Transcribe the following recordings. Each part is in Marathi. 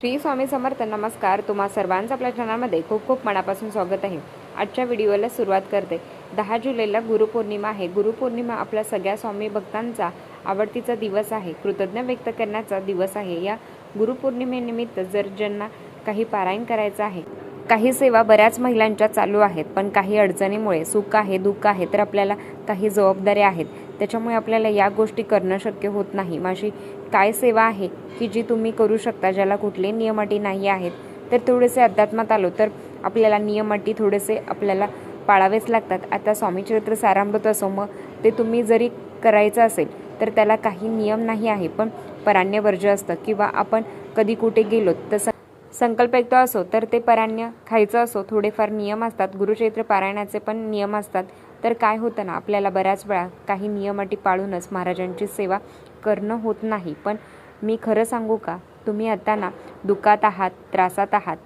श्री स्वामी समर्थ नमस्कार. तुम्हा सर्वांचं आपल्या चॅनलमध्ये खूप खूप मनापासून स्वागत आहे. आजच्या व्हिडिओला सुरुवात करते. दहा जुलैला गुरुपौर्णिमा आहे. गुरुपौर्णिमा आपल्या सगळ्या स्वामी भक्तांचा आवडतीचा दिवस आहे. कृतज्ञ व्यक्त करण्याचा दिवस आहे. या गुरुपौर्णिमेनिमित्त जर ज्यांना काही पारायण करायचं आहे काही सेवा बऱ्याच महिलांच्या चालू आहेत पण काही अडचणीमुळे सुख आहे दुःख आहे तर आपल्याला काही जबाबदाऱ्या आहेत. त्याच्यामुळे आपल्याला या गोष्टी करणं शक्य होत नाही. माझी काय सेवा आहे की जी तुम्ही करू शकता ज्याला कुठले नियमाटी नाही आहेत तर थोडेसे अध्यात्मात आलो तर आपल्याला नियमाटी थोडेसे आपल्याला पाळावेच लागतात. आता स्वामीचरित्र सारामृत असो मग ते तुम्ही जरी करायचं असेल तर त्याला काही नियम नाही आहे पण पराण्य वर्ज्य असतं. किंवा आपण कधी कुठे गेलो तर संकल्पयुक्त असो तर ते पराण्य खायचं असो थोडेफार नियम असतात. गुरुचैत्र पारायणाचे पण नियम असतात. तर काय होतं ना आपल्याला बऱ्याच वेळा काही नियमाटी पाळूनच महाराजांची सेवा करणं होत नाही. पण मी खरं सांगू का? तुम्ही आता ना दुःखात आहात त्रासात आहात.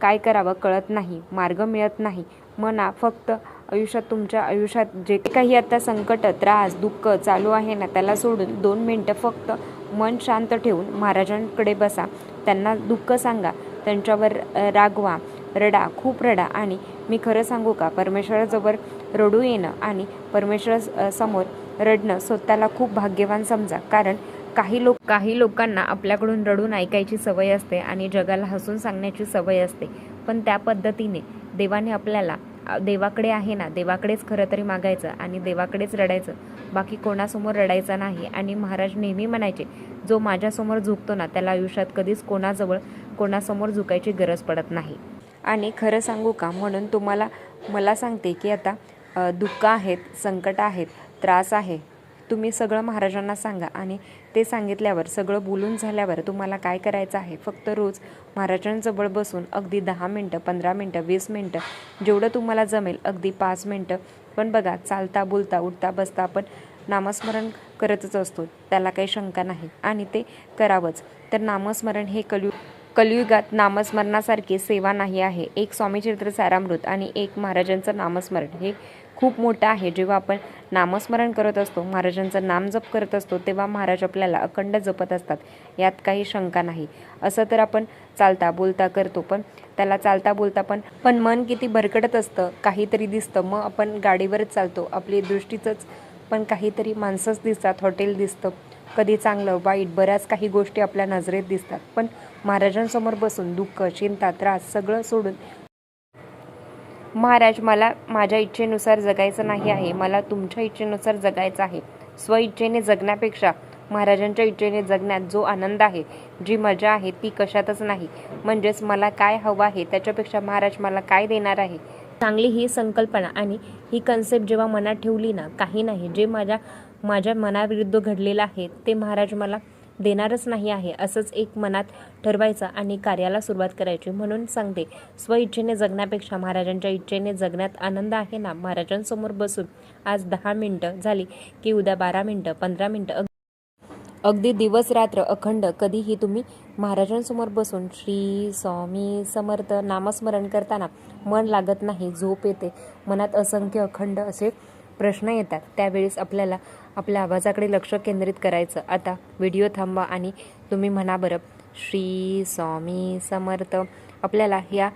काय करावं कळत नाही मार्ग मिळत नाही. मना फक्त आयुष्यात तुमच्या आयुष्यात जे काही आता संकट त्रास दुःख चालू आहे ना त्याला सोडून दोन मिनटं फक्त मन शांत ठेवून महाराजांकडे बसा. त्यांना दुःख सांगा त्यांच्यावर रागवा रडा खूप रडा. आणि मी खरं सांगू का? परमेश्वराजवळ रडू येणं आणि परमेश्वर समोर रडणं स्वतःला खूप भाग्यवान समजा. कारण काही लोक काही लोकांना आपल्याकडून रडून ऐकायची सवय असते आणि जगाला हसून सांगण्याची सवय असते. पण त्या पद्धतीने देवाने आपल्याला देवाकडे आहे ना देवाकडेच खरं तरी मागायचं आणि देवाकडेच रडायचं. बाकी कोणासमोर रडायचं नाही आणि महाराज नेहमी म्हणायचे जो माझ्यासमोर झुकतो ना त्याला आयुष्यात कधीच कोणाजवळ कोणासमोर झुकायची गरज पडत नाही. आणि खरं सांगू का? म्हणून तुम्हाला मला सांगते की आता दुःख आहेत संकट आहेत त्रास आहे तुम्ही सगळं महाराजांना सांगा. आणि ते सांगितल्यावर सगळं बोलून झाल्यावर तुम्हाला काय करायचं आहे? फक्त रोज महाराजांजवळ बसून अगदी दहा मिनटं पंधरा मिनटं वीस मिनटं जेवढं तुम्हाला जमेल अगदी पाच मिनटं. पण बघा चालता बोलता उठता बसता आपण नामस्मरण करतच असतो. त्याला काही शंका नाही. आणि ते करावंच. तर नामस्मरण हे कलयुग कलियुगात नामस्मरणासारखी सेवा नाही आहे. एक स्वामीचरित्र सारामृत आणि एक महाराजांचं नामस्मरण. हे खूप मोठं आहे. जेव्हा आपण नामस्मरण करत असतो महाराजांचं नाम जप करत असतो तेव्हा महाराज आपल्याला अखंड जपत असतात. यात काही शंका नाही. असं तर आपण चालता बोलता करतो पण त्याला चालता बोलता पण पण मन किती भरकटत असतं काहीतरी दिसतं. मग आपण गाडीवरच चालतो. आपली दृष्टीचंच पण काहीतरी माणसंच दिसतात हॉटेल दिसतं. कधी चांगलं वाईट बऱ्याच काही गोष्टी आपल्या नजरेत दिसतात. पण महाराजांसमोर बसून दुःख चिंता त्रास सगळं सोडून महाराज मला माझ्या इच्छेनुसार जगायचं नाही आहे. मला तुमच्या इच्छेनुसार जगायचं आहे. स्वइच्छेने जगण्यापेक्षा महाराजांच्या इच्छेने जगण्यात जो आनंद आहे जी मजा आहे ती कशातच नाही. म्हणजेच मला काय हवं आहे त्याच्यापेक्षा महाराज मला काय देणार आहे? चांगली ही संकल्पना आणि ही कन्सेप्ट जेव्हा मनात ठेवली ना काही नाही. जे माझ्या माझ्या मनाविरुद्ध घडलेलं आहे ते महाराज मला देणारच नाही आहे असंच एक मनात ठरवायचं आणि कार्याला सुरुवात करायची म्हणून सांगते. स्वइच्छेने जगण्यापेक्षा महाराजांच्या इच्छेने जगण्यात आनंद आहे ना? महाराजांसमोर बसून आज दहा मिनटं झाली की उद्या बारा मिनटं पंधरा मिनटं. अग- अगदी दिवस रात्र अखंड कधीही तुम्ही महाराजांसमोर बसून श्री स्वामी समर्थ नामस्मरण करताना मन लागत नाही झोप येते. मनात असंख्य अखंड असे प्रश्न येतात त्यावेळेस आपल्याला आपल्या आवाजाकडे लक्ष केंद्रित करायचं. आता व्हिडिओ थांबवा आणि तुम्ही म्हणा बरं श्री स्वामी समर्थ आपल्याला ह्या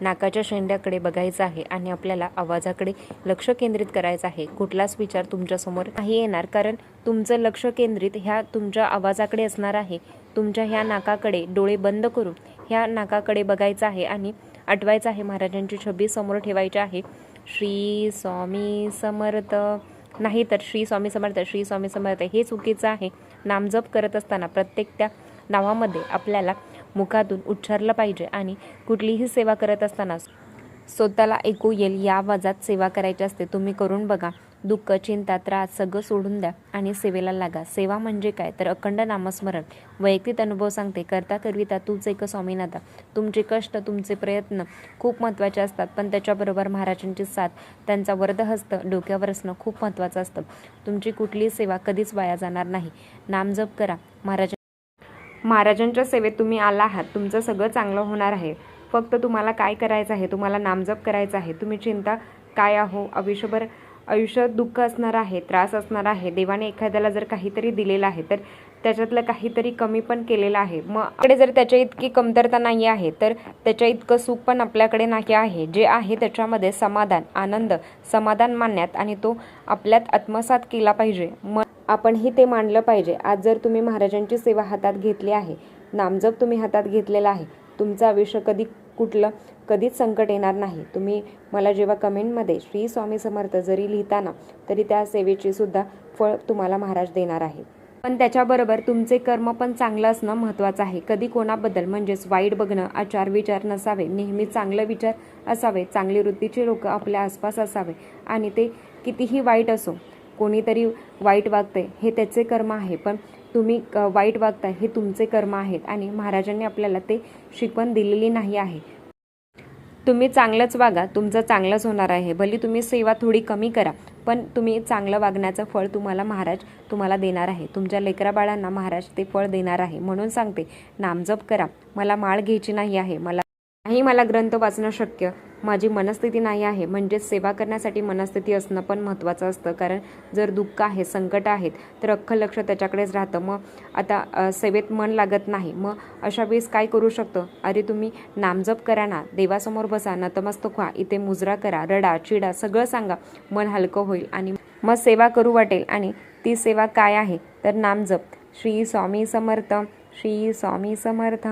नाकाच्या शेंड्याकडे बघायचं आहे आणि आपल्याला आवाजाकडे लक्ष केंद्रित करायचं आहे. कुठलाच विचार तुमच्यासमोर नाही येणार कारण तुमचं लक्ष केंद्रित ह्या तुमच्या आवाजाकडे असणार आहे. तुमच्या ह्या नाकाकडे डोळे बंद करून ह्या नाकाकडे बघायचं आहे आणि आठवायचं आहे महाराजांची छबी समोर ठेवायची आहे. श्री स्वामी समर्थ. नाही तर श्री स्वामी समर्थ श्री स्वामी समर्थ हे चुकीचं आहे. नामजप करत असताना प्रत्येक त्या नावामध्ये आपल्याला मुखातून उच्चारलं पाहिजे आणि कुठलीही सेवा करत असताना स्वतःला ऐकू येईल या आवाजात सेवा करायची असते तुम्ही करून बघा. दुःख चिंता त्रास सगळं सोडून द्या आणि सेवेला लागा. सेवा म्हणजे काय? तर अखंड नामस्मरण. वैयक्तिक अनुभव सांगते करता करविता तूच एक स्वामीनाथा. तुमचे कष्ट तुमचे प्रयत्न खूप महत्त्वाचे असतात पण त्याच्याबरोबर महाराजांची साथ त्यांचा वरदहस्त डोक्यावर असणं खूप महत्त्वाचं असतं. तुमची कुठलीही सेवा कधीच वाया जाणार नाही. नामजप करा. महाराज महाराजांच्या सेवेत तुम्ही आला आहात. तुमचं सगळं चांगलं होणार आहे. फक्त तुम्हाला काय करायचं आहे? तुम्हाला नामजप करायचं आहे. तुम्ही चिंता काय आहो? आयुष्यभर आयुष्यात दुःख असणार आहे त्रास असणार आहे देवाने एखाद्याला जर काहीतरी दिलेलं आहे तर त्याच्यातलं काहीतरी कमी पण केलेलं आहे. मग आपल्याकडे जर त्याच्या इतकी कमतरता नाही आहे तर त्याच्या इतकं सुख पण आपल्याकडे नाही आहे जे आहे त्याच्यामध्ये समाधान आनंद समाधान मानण्यात आणि तो आपल्यात आत्मसात केला पाहिजे. मग आपणही ते मानलं पाहिजे. आज जर तुम्ही महाराजांची सेवा हातात घेतली आहे नामजप तुम्ही हातात घेतलेला आहे तुमचं आयुष्य कधी कुठलं कधीच संकट येणार नाही. तुम्ही मला जेव्हा कमेंटमध्ये श्री स्वामी समर्थ जरी लिहिताना तरी त्या सेवेची सुद्धा फळ तुम्हाला महाराज देणार आहे. पण त्याच्याबरोबर तुमचे कर्म पण चांगलं असणं महत्त्वाचं आहे. कधी कोणाबद्दल म्हणजेच वाईट बघणं आचार विचार नसावे नेहमी चांगलं विचार असावे चांगली वृत्तीचे लोक आपल्या आसपास असावे आणि ते कितीही वाईट असो कोणीतरी वाईट वागते हे त्याचे कर्म आहे. पण तुम्ही वाईट वागताय हे तुमचे कर्म आहेत आणि महाराजांनी आपल्याला ते शिकवण दिलेली नाही आहे. तुम्ही चांगलंच वागा तुमचं चांगलंच होणार आहे. भली तुम्ही सेवा थोडी कमी करा पण तुम्ही चांगलं वागण्याचं फळ तुम्हाला महाराज तुम्हाला देणार आहे. तुमच्या लेकरा बाळांना महाराज ते फळ देणार आहे. म्हणून सांगते नामजप करा. मला माळ घ्यायची नाही आहे. मला नाही मला ग्रंथ वाचणं शक्य. माझी मनस्थिती नाही आहे. म्हणजेच सेवा करण्यासाठी मनस्थिती असणं पण महत्त्वाचं असतं. कारण जर दुःख आहे संकट आहेत तर अख्खं लक्ष त्याच्याकडेच राहतं. मग आता सेवेत मन लागत नाही. मग अशा वेळेस काय करू शकतो? अरे तुम्ही नामजप करा ना. देवासमोर बसा. नतमस्तक व्हा. इथे मुजरा करा. रडा चिडा सगळं सांगा. मन हलकं होईल आणि मग सेवा करू वाटेल. आणि ती सेवा काय आहे? तर नामजप. श्री स्वामी समर्थ. श्री स्वामी समर्थ.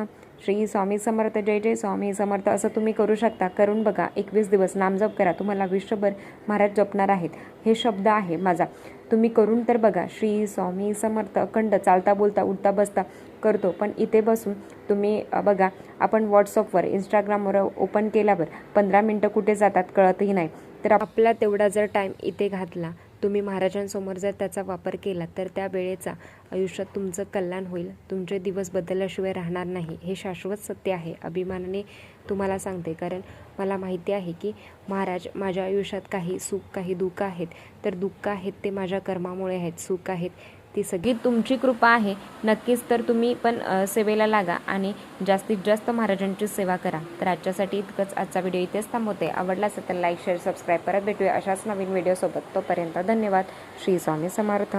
श्री स्वामी समर्थ जय जय स्वामी समर्थ असं तुम्ही करू शकता. करून बघा एकवीस दिवस नामजप करा. तुम्हाला विश्वभर महाराज जपणार आहेत. हे शब्द आहे माझा. तुम्ही करून तर बघा श्री स्वामी समर्थ अखंड चालता बोलता उठता बसता करतो. पण इथे बसून तुम्ही बघा आपण व्हॉट्सअपवर इंस्टाग्रामवर ओपन केल्यावर पंधरा मिनटं कुठे जातात कळतही नाही. तर आपला तेवढा जर टाईम इथे घातला तुम्ही महाराजांसमोर जर त्याचा वापर केला तर त्या वेळेचा आयुष्यात तुमचं कल्याण होईल. तुमचे दिवस बदलल्याशिवाय राहणार नाही. हे शाश्वत सत्य आहे अभिमानाने तुम्हाला सांगते. कारण मला माहिती आहे की महाराज माझ्या आयुष्यात काही सुख काही दुःख आहेत. तर दुःख आहेत ते माझ्या कर्मामुळे आहेत. सुख आहेत ती सगळी तुमची कृपा आहे. नक्कीच तर तुम्ही पण सेवेला लागा आणि जास्तीत जास्त महाराजांची सेवा करा. तर आजच्यासाठी इतकंच. आजचा व्हिडिओ इथेच थांबवते. आवडला असेल तर लाईक शेअर सबस्क्राईब परत भेटूया अशाच नवीन व्हिडिओसोबत. तोपर्यंत धन्यवाद. श्री स्वामी समर्थ.